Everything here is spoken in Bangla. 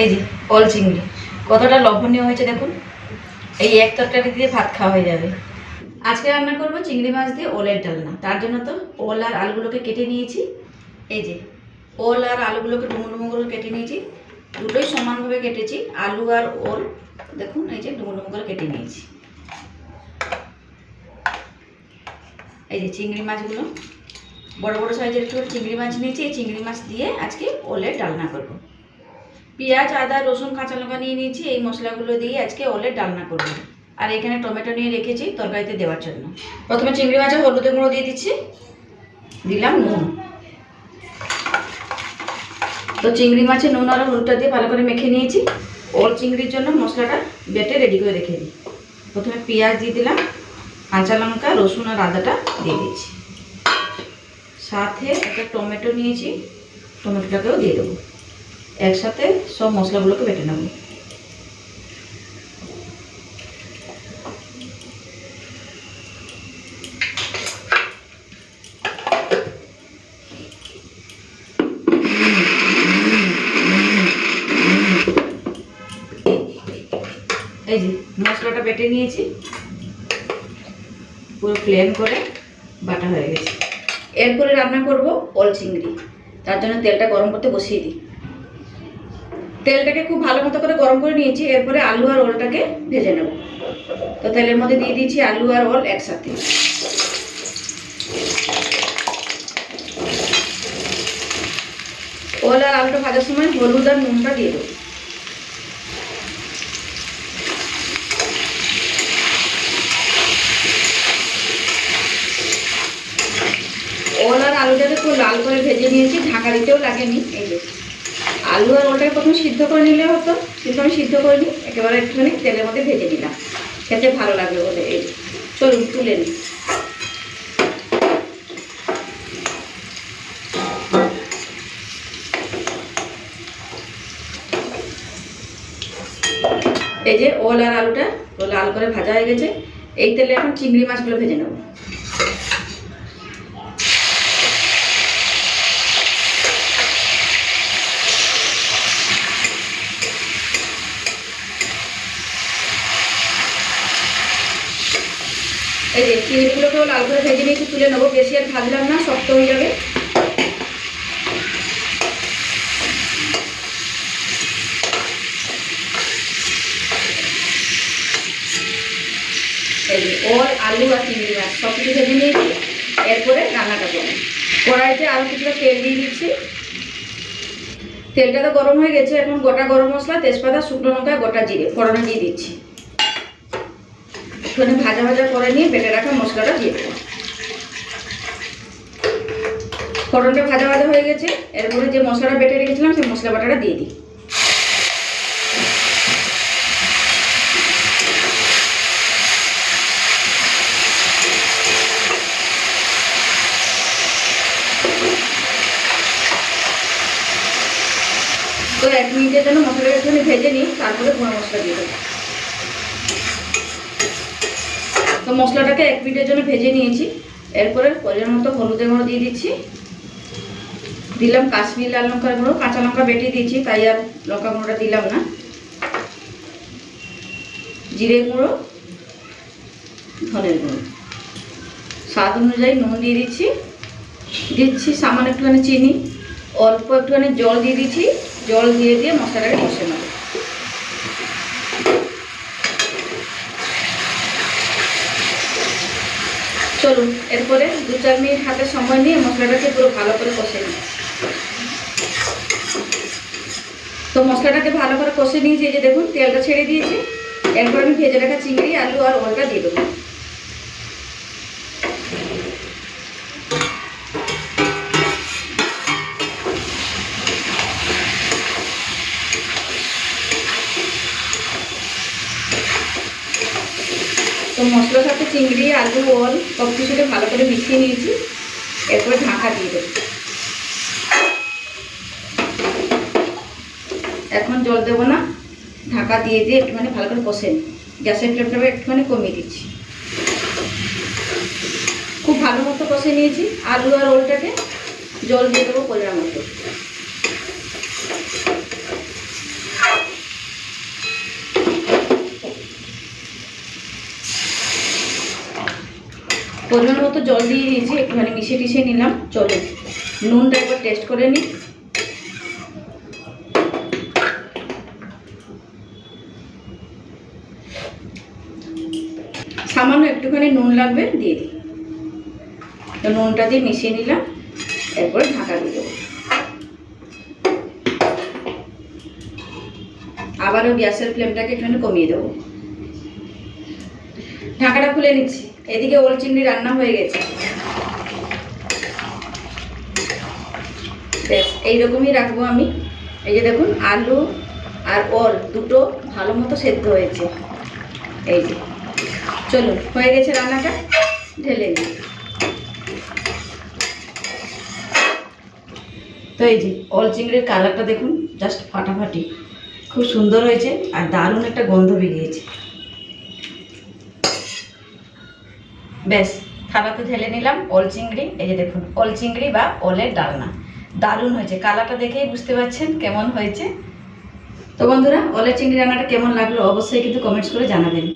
এই যে, কল চিংড়ি। কতটা লবণীয় হয়েছে দেখুন। এই এক তরকারি দিয়ে ভাত খাওয়া হয়ে যাবে। আজকে রান্না করব চিংড়ি মাছ দিয়ে ওলের ডালনা। তার জন্য তো ওল আর আলুগুলোকে কেটে নিয়েছি। এই যে, ওল আর আলুগুলোকে ডুমো ডুমো করে কেটে নিয়েছি। দুটোই সমানভাবে কেটেছি। আলু আর ওল, দেখুন, এই যে ডুমো ডুমো করে কেটে নিয়েছি। এই যে চিংড়ি মাছগুলো, বড় বড় সাইজের একটু চিংড়ি মাছ নিয়েছি। এই চিংড়ি মাছ দিয়ে আজকে ওলের ডালনা করব। পেঁয়াজ, আদা, রসুন, কাঁচা লঙ্কা নিয়ে নিয়েছি, এই মশলাগুলো দিয়ে আজকে ওলের ডালনা করব। আর এখানে টমেটো নিয়ে রেখেছি তরকারিতে দেওয়ার জন্য। প্রথমে চিংড়ি মাছে হলুদের গুঁড়ো দিয়ে দিচ্ছি। দিলাম নুন। তো চিংড়ি মাছে নুন আর হলুদটা দিয়ে ভালো করে মেখে নিয়েছি। ওল চিংড়ির জন্য মশলাটা বেটে রেডি করে রেখে দিই। প্রথমে পেঁয়াজ দিয়ে দিলাম, কাঁচা লঙ্কা, রসুন আর আদাটা দিয়ে দিচ্ছি। সাথে একটা টমেটো নিয়েছি, টমেটোটাকেও দিয়ে দেবো। একসাথে সব মশলাগুলোকে বেটে নেব। এই যে মশলাটা বেটে নিয়েছি। পুরো প্লেন করে বাটা হয়ে গেছে। এরপরে রান্না করব ওল চিংড়ি। তার জন্য তেলটা গরম করতে বসিয়ে দিই। তেলটাকে খুব ভালো মতো করে গরম করে নিয়েছি, এরপরে আলু আর ওলটাকে ভেজে নেব। তো তেলের মধ্যে দিয়ে দিয়েছি আলু আর ওল একসাথে। ওল আর আলুটা ভাজার সময় হলুদ আর নুনটা দিয়ে দেবো। ওল আর আলুটাকে খুব লাল করে ভেজে নিয়েছি, ঢাকা দিতেও লাগেনি, এই যে। আলু আর ওলটাকে প্রথমে সিদ্ধ করে নিলে হতো, কিন্তু আমি সিদ্ধ করিনি, একেবারে একটুখানি তেলের মধ্যে ভেজে নিলাম। খেতে ভালো লাগবে বলে এই। চলুন, তুলে নিই। এই যে ওল আর আলুটা লাল করে ভাজা হয়ে গেছে। এই তেলে এখন চিংড়ি মাছগুলো ভেজে নেব। এই যে চিংড়িগুলোকেও লাল করে ভেজে নিয়েছি, তুলে নেব। বেশি আর ভাজলাম না, শক্ত হয়ে যাবে। ওল আলু আর চিংড়ি মাছ, সব কিছু ভেজে নিয়েছি। এরপরে রান্নাটা করব। কড়াইতে আরও কিছুটা তেল দিয়ে দিচ্ছি। তেলটা তো গরম হয়ে গেছে, এখন গোটা গরম মশলা, তেজপাতা, শুকনো লঙ্কা, গোটা জিরে, ফোড়নে দিয়ে দিচ্ছি। একটুখানি ভাজা ভাজা করে নিয়ে বেটে রাখা মশলাটা দিয়ে দেবো। ফোড়নটা ভাজা ভাজা হয়ে গেছে, এরপরে যে মশলাটা বেটে রেখেছিলাম সেই মশলা বাটাটা দিয়ে দিই। তো এক মিনিটের জন্য মশলাটা একটুখানি ভেজে নিই, তারপরে গুঁড়ো মশলা দিয়ে দেবো। তো মশলাটাকে এক মিনিটের জন্য ভেজে নিয়েছি। এরপরে পরিমাণ মতো হলুদের গুঁড়ো দিয়ে দিচ্ছি। দিলাম কাশ্মীর লাল লঙ্কার গুঁড়ো, কাঁচা লঙ্কা বেটে দিয়েছি, তাই আর লঙ্কা গুঁড়োটা দিলাম না। জিরে গুঁড়ো, ধনের গুঁড়ো। স্বাদ অনুযায়ী নুন দিয়ে দিচ্ছি। দিচ্ছি সামান্য একটুখানি চিনি, অল্প একটুখানি জল দিয়ে দিচ্ছি। জল দিয়ে দিয়ে মশলাটাকে কষে নেব। চলুন, এরপরে দু চার মিনিট হাতে সময় নিয়ে মশলাটাকে পুরো ভালো করে কষে নিই তো মশলাটাকে ভালো করে কষে নিয়েছি যে দেখুন, তেলটা ছেড়ে দিয়েছি। এরপর আমি ভেজে রাখা চিংড়ি, আলু আর ওলটা দিয়ে দেবো। তো মশলার সাথে চিংড়ি আলু, ওল সব কিছুটা ভালো করে মিশিয়ে নিয়েছি। এরপরে ঢাকা দিয়ে দেবো। এখন জল দেবো না। ঢাকা দিয়ে দিয়ে একটুখানি ভালো করে কষে গ্যাসের ফ্লেমটা একটুখানি কমিয়ে দিচ্ছি। খুব ভালো মতো কষে নিয়েছি। আলু আর ওলটাকে জল দিয়ে দেবো পরিমাণ মতো। পরিমাণ মতো জল দিয়ে দিয়েছি, একটুখানি মিশিয়ে টিশিয়ে নিলাম, চলো। নুনটা একবার টেস্ট করে নিই। সামান্য একটুখানি নুন লাগবে, দিয়ে দিই। তো নুনটা দিয়ে মিশিয়ে নিলাম, এরপরে ঢাকা দিয়ে দেবো। আবারও গ্যাসের ফ্লেমটাকে একটুখানি কমিয়ে দেবো। ঢাকাটা খুলে নিচ্ছি। এদিকে ওল চিংড়ি রান্না হয়ে গেছে। বেশ, এইরকমই রাখব আমি। এই যে দেখুন, আলু আর ওল দুটো ভালো মতো সেদ্ধ হয়েছে। এই যে, চলুন, হয়ে গেছে রান্নাটা, ঢেলে নিই। তো এই যে অল চিংড়ির কালারটা দেখুন জাস্ট ফাটাফাটি। খুব সুন্দর হয়েছে আর দারুণ একটা গন্ধ বেরিয়েছে। ব্যাস থালাতে ঢেলে নিলাম ওল চিংড়ি, এই যে দেখুন, ওল চিংড়ি বা ওলের ডালনা। দারুণ হয়েছে, কালারটা দেখেই বুঝতে পারছেন কেমন হয়েছে। তো বন্ধুরা, ওলের চিংড়ি রান্নাটা কেমন লাগল অবশ্যই কিন্তু কমেন্টস করে জানাবেন।